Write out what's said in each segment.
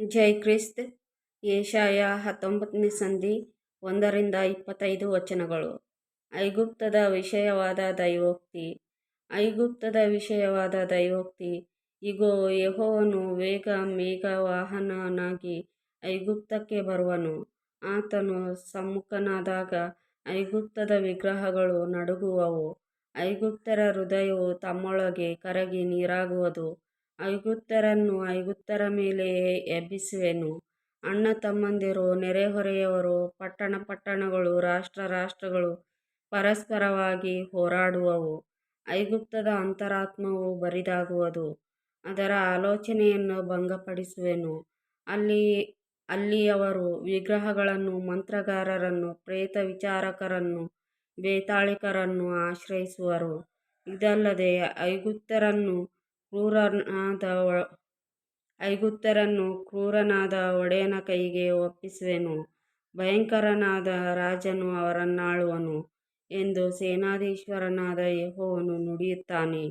ಜೈ Christ. Yeshaya ಹತ್ತೊಂಬತ್ತನೇ ಸಂಧಿ ಒಂದರಿಂದ ಇಪ್ಪತ್ತೈದು ವಚನಗಳು. ಐಗುಪ್ತದ ವಿಷಯವಾದ ದೈವೋಕ್ತಿ. ಐಗುಪ್ತದ ವಿಷಯವಾದ ದೈವೋಕ್ತಿ. ಇಗೋ, ಯಹೋವನು ವೇಗ ವಾಹನನಾಗಿ ಐಗುಪ್ತಕ್ಕೆ ಬರುವನು. ಆತನು ಸಮ್ಮುಖನಾದಾಗ ಐಗುಪ್ತದ ವಿಗ್ರಹಗಳು ನಡುಗುವವು. ಐಗುಪ್ತರ ಹೃದಯವು ತಮ್ಮೊಳಗೆ ಕರಗಿ ನೀರಾಗುವುದು. ಐಗುಪ್ತ್ಯರನ್ನು ಐಗುತ್ತರ ಮೇಲೆ ಎಬ್ಬಿಸುವೆನು. ಅಣ್ಣ ತಮ್ಮಂದಿರು, ನೆರೆಹೊರೆಯವರು, ಪಟ್ಟಣ ಪಟ್ಟಣಗಳು, ರಾಷ್ಟ್ರ ರಾಷ್ಟ್ರಗಳು ಪರಸ್ಪರವಾಗಿ ಹೋರಾಡುವವು. ಐಗುಪ್ತದ ಅಂತರಾತ್ಮವು ಬರಿದಾಗುವುದು. ಅದರ ಆಲೋಚನೆಯನ್ನು ಭಂಗಪಡಿಸುವೆನು. ಅಲ್ಲಿ, ಅಲ್ಲಿಯವರು ವಿಗ್ರಹಗಳನ್ನು, ಮಂತ್ರಗಾರರನ್ನು, ಪ್ರೇತ ವಿಚಾರಕರನ್ನು, ಬೇತಾಳಿಕರನ್ನು ಆಶ್ರಯಿಸುವರು. ಇದಲ್ಲದೆ ಐಗುಪ್ತ್ಯರನ್ನು ಕ್ರೂರನಾದ ಐಗುತ್ತರನ್ನು ಕ್ರೂರನಾದ ಒಡೆಯನ ಕೈಗೆ ಒಪ್ಪಿಸುವೆನು. ಭಯಂಕರನಾದ ರಾಜನು ಅವರನ್ನಾಳುವನು ಎಂದು ಸೇನಾಧೀಶ್ವರನಾದ ಯೆಹೋವನು ನುಡಿಯುತ್ತಾನೆ.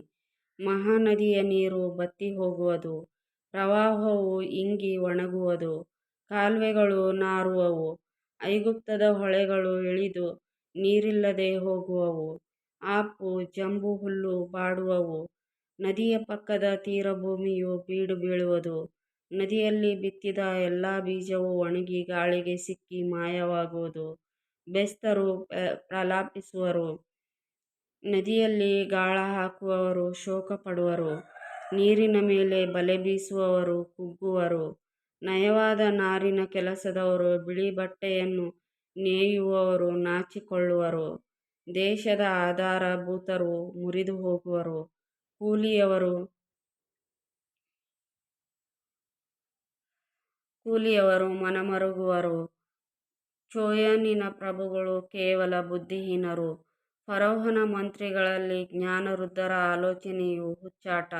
ಮಹಾನದಿಯ ನೀರು ಬತ್ತಿ ಹೋಗುವುದು ಪ್ರವಾಹವು ಇಂಗಿ ಒಣಗುವುದು, ಕಾಲುವೆಗಳು ನಾರುವವು, ಐಗುಪ್ತದ ಹೊಳೆಗಳು ಇಳಿದು ನೀರಿಲ್ಲದೆ ಹೋಗುವವು, ಆಪು, ಜಂಬು ಹುಲ್ಲು ಬಾಡುವವು ನದಿಯ ಪಕ್ಕದ ತೀರ ಭೂಮಿಯು ಬೀಡು ಬೀಳುವುದು. ನದಿಯಲ್ಲಿ ಬಿತ್ತಿದ ಎಲ್ಲಾ ಬೀಜವು ಒಣಗಿ ಗಾಳಿಗೆ ಸಿಕ್ಕಿ ಮಾಯವಾಗುವುದು. ಬೆಸ್ತರು ಪ್ರಲಾಪಿಸುವರು. ನದಿಯಲ್ಲಿ ಗಾಳ ಹಾಕುವವರು ಶೋಕಪಡುವರು. ನೀರಿನ ಮೇಲೆ ಬಲೆ ಬೀಸುವವರು ಕುಗ್ಗುವರು. ನಯವಾದ ನಾರಿನ ಕೆಲಸದವರು ಬಿಳಿ ಬಟ್ಟೆಯನ್ನು ನೇಯುವವರು ನಾಚಿಕೊಳ್ಳುವರು. ದೇಶದ ಆಧಾರಭೂತರು ಮುರಿದು ಹೋಗುವರು ಕೂಲಿಯವರು ಕೂಲಿಯವರು ಮನಮರುಗುವರು. ಚೋಯನಿನ ಪ್ರಭುಗಳು ಕೇವಲ ಬುದ್ಧಿಹೀನರು. ಫರೋಹನ ಮಂತ್ರಿಗಳಲ್ಲಿ ಜ್ಞಾನವೃದ್ಧರ ಆಲೋಚನೆಯು ಹುಚ್ಚಾಟ.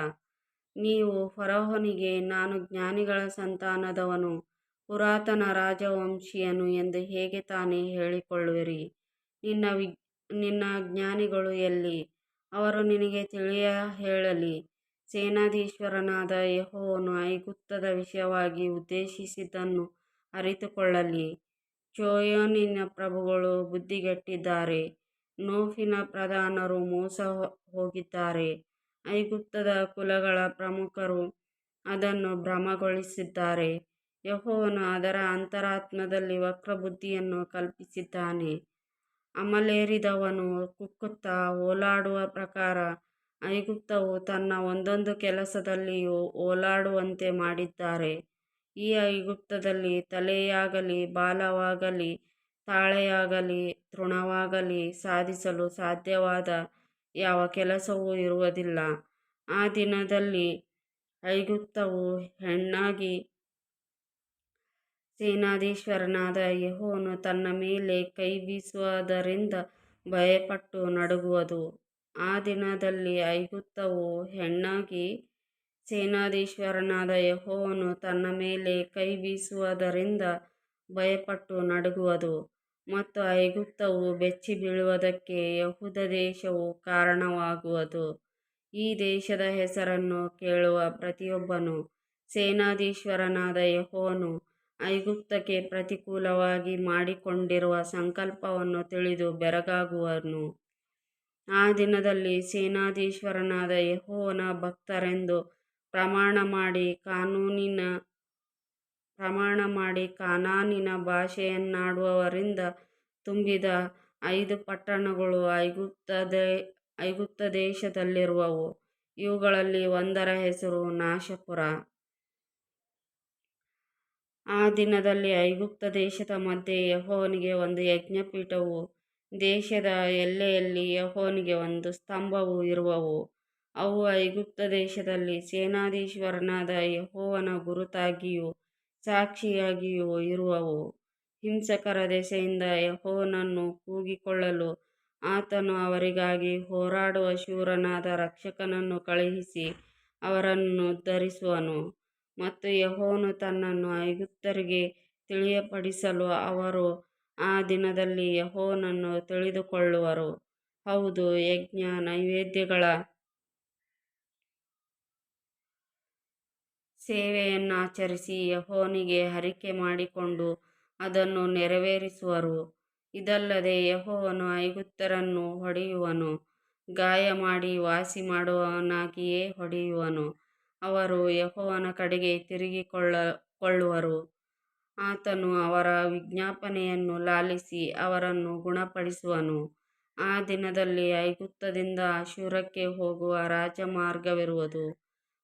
ನೀವು ಫರೋಹನಿಗೆ, ನಾನು ಜ್ಞಾನಿಗಳ ಸಂತಾನದವನು, ಪುರಾತನ ರಾಜವಂಶೀಯನು ಎಂದು ಹೇಗೆ ತಾನೇ ಹೇಳಿಕೊಳ್ಳುವಿರಿ? ನಿನ್ನ ವಿ ನಿನ್ನ ಜ್ಞಾನಿಗಳು ಎಲ್ಲಿ? ಅವರು ನಿನಗೆ ತಿಳಿಯ ಹೇಳಲಿ ಸೇನಾಧೀಶ್ವರನಾದ ಯೆಹೋವನು ಐಗುಪ್ತದ ವಿಷಯವಾಗಿ ಉದ್ದೇಶಿಸಿದ್ದನ್ನು ಅರಿತುಕೊಳ್ಳಲಿ. ಚೋಯೋನಿನ ಪ್ರಭುಗಳು ಬುದ್ಧಿಗೆಟ್ಟಿದ್ದಾರೆ. ನೋಫಿನ ಪ್ರಧಾನರು ಮೋಸ ಹೋಗಿದ್ದಾರೆ ಐಗುಪ್ತದ ಕುಲಗಳ ಪ್ರಮುಖರು ಅದನ್ನು ಭ್ರಮಗೊಳಿಸಿದ್ದಾರೆ. ಯೆಹೋವನು ಅದರ ಅಂತರಾತ್ಮದಲ್ಲಿ ವಕ್ರಬುದ್ಧಿಯನ್ನು ಕಲ್ಪಿಸಿದ್ದಾನೆ. ಅಮಲೇರಿದವನು ಕುಕ್ಕುತ್ತಾ ಓಲಾಡುವ ಪ್ರಕಾರ ಐಗುಪ್ತವು ತನ್ನ ಒಂದೊಂದು ಕೆಲಸದಲ್ಲಿಯೂ ಓಲಾಡುವಂತೆ ಮಾಡಿದ್ದಾರೆ. ಈ ಐಗುಪ್ತದಲ್ಲಿ ತಲೆಯಾಗಲಿ, ಬಾಲವಾಗಲಿ, ತಾಳೆಯಾಗಲಿ, ತೃಣವಾಗಲಿ ಸಾಧಿಸಲು ಸಾಧ್ಯವಾದ ಯಾವ ಕೆಲಸವೂ ಇರುವುದಿಲ್ಲ. ಆ ದಿನದಲ್ಲಿ ಐಗುಪ್ತವು ಹೆಣ್ಣಾಗಿ ಸೇನಾಧೀಶ್ವರನಾದ ಯೆಹೋವನು ತನ್ನ ಮೇಲೆ ಕೈ ಬೀಸುವುದರಿಂದ ಭಯಪಟ್ಟು ನಡುಗುವುದು ಆ ದಿನದಲ್ಲಿ ಐಗುಪ್ತವು ಹೆಣ್ಣಾಗಿ ಸೇನಾಧೀಶ್ವರನಾದ ಯೆಹೋವನು ತನ್ನ ಮೇಲೆ ಕೈ ಬೀಸುವುದರಿಂದ ಭಯಪಟ್ಟು ನಡುಗುವುದು ಮತ್ತು ಐಗುಪ್ತವು ಬೆಚ್ಚಿ ಬೀಳುವುದಕ್ಕೆ ಯಹೂದ ದೇಶವು ಕಾರಣವಾಗುವುದು. ಈ ದೇಶದ ಹೆಸರನ್ನು ಕೇಳುವ ಪ್ರತಿಯೊಬ್ಬನು ಸೇನಾಧೀಶ್ವರನಾದ ಯೆಹೋವನು ಐಗುಪ್ತಕ್ಕೆ ಪ್ರತಿಕೂಲವಾಗಿ ಮಾಡಿಕೊಂಡಿರುವ ಸಂಕಲ್ಪವನ್ನು ತಿಳಿದು ಬೆರಗಾಗುವನು. ಆ ದಿನದಲ್ಲಿ ಸೇನಾಧೀಶ್ವರನಾದ ಯಹೋವನ ಭಕ್ತರೆಂದು ಪ್ರಮಾಣ ಮಾಡಿ ಕಾನೂನಿನ, ಪ್ರಮಾಣ ಮಾಡಿ ಕಾನಾನಿನ ಭಾಷೆಯನ್ನಾಡುವವರಿಂದ ತುಂಬಿದ ಐದು ಪಟ್ಟಣಗಳು ಐಗುಪ್ತದೇ, ಐಗುಪ್ತ ದೇಶದಲ್ಲಿರುವವು. ಇವುಗಳಲ್ಲಿ ಒಂದರ ಹೆಸರು ನಾಶಪುರ. ಆ ದಿನದಲ್ಲಿ ಐಗುಪ್ತ ದೇಶದ ಮಧ್ಯೆ ಯೆಹೋವನಿಗೆ ಒಂದು ಯಜ್ಞಪೀಠವು, ದೇಶದ ಎಲ್ಲೆಯಲ್ಲಿ ಯೆಹೋವನಿಗೆ ಒಂದು ಸ್ತಂಭವೂ ಇರುವವು. ಅವು ಐಗುಪ್ತ ದೇಶದಲ್ಲಿ ಸೇನಾಧೀಶ್ವರನಾದ ಯೆಹೋವನ ಗುರುತಾಗಿಯೂ, ಸಾಕ್ಷಿಯಾಗಿಯೂ ಇರುವವು. ಹಿಂಸಕರ ದೆಸೆಯಿಂದ ಯಹೋವನನ್ನು ಕೂಗಿಕೊಳ್ಳಲು ಆತನು ಅವರಿಗಾಗಿ ಹೋರಾಡುವ ಶೂರನಾದ ರಕ್ಷಕನನ್ನು ಕಳುಹಿಸಿ ಅವರನ್ನು ಉದ್ಧರಿಸುವನು ಮತ್ತು ಯೆಹೋವನು ತನ್ನನ್ನು ಐಗುಪ್ತ್ಯರಿಗೆ ತಿಳಿಯಪಡಿಸಲು ಅವರು ಆ ದಿನದಲ್ಲಿ ಯೆಹೋವನನ್ನು ತಿಳಿದುಕೊಳ್ಳುವರು. ಹೌದು, ಯಜ್ಞ ನೈವೇದ್ಯಗಳ ಸೇವೆಯನ್ನು ಆಚರಿಸಿ ಯೆಹೋವನಿಗೆ ಹರಿಕೆ ಮಾಡಿಕೊಂಡು ಅದನ್ನು ನೆರವೇರಿಸುವರು. ಇದಲ್ಲದೆ ಯೆಹೋವನು ಐಗುಪ್ತ್ಯರನ್ನು ಹೊಡೆಯುವನು ಗಾಯ ಮಾಡಿ ವಾಸಿ ಮಾಡುವವನಾಗಿಯೇ ಹೊಡೆಯುವನು. ಅವರು ಯೆಹೋವನ ಕಡೆಗೆ ತಿರುಗಿಕೊಳ್ಳುವರು ಆತನು ಅವರ ವಿಜ್ಞಾಪನೆಯನ್ನು ಲಾಲಿಸಿ ಅವರನ್ನು ಗುಣಪಡಿಸುವನು. ಆ ದಿನದಲ್ಲಿ ಐಗುಪ್ತದಿಂದ ಅಶೂರಕ್ಕೆ ಹೋಗುವ ರಾಜಮಾರ್ಗವಿರುವುದು.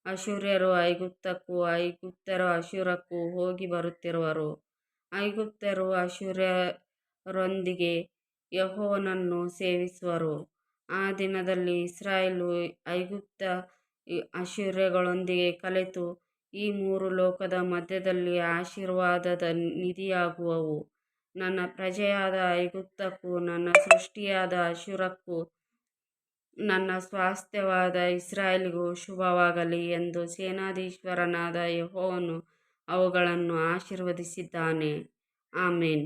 ಅಶೂರ್ಯರು ಐಗುಪ್ತಕ್ಕೂ ಐಗುಪ್ತರು ಅಶ್ಶೂರಕ್ಕೂ ಹೋಗಿ ಬರುತ್ತಿರುವರು. ಐಗುಪ್ತರು ಅಶೂರ್ಯರೊಂದಿಗೆ ಯೆಹೋವನನ್ನು ಸೇವಿಸುವರು. ಆ ದಿನದಲ್ಲಿ ಇಸ್ರಾಯೇಲು ಐಗುಪ್ತ ಅಶ್ಶೂರ್ಯಗಳೊಂದಿಗೆ ಕಲೆತು ಈ ಮೂರು ಲೋಕದ ಮಧ್ಯದಲ್ಲಿ ಆಶೀರ್ವಾದದ ನಿಧಿಯಾಗುವವು. ನನ್ನ ಪ್ರಜೆಯಾದ ಐಗುಪ್ತಕ್ಕೂ, ನನ್ನ ಸೃಷ್ಟಿಯಾದ ಅಶುರಕ್ಕೂ, ನನ್ನ ಸ್ವಾಸ್ಥ್ಯವಾದ ಇಸ್ರಾಯೇಲಿಗೂ ಶುಭವಾಗಲಿ ಎಂದು ಸೇನಾಧೀಶ್ವರನಾದ ಯೆಹೋವನು ಅವುಗಳನ್ನು ಆಶೀರ್ವದಿಸಿದ್ದಾನೆ. ಆಮೆನ್.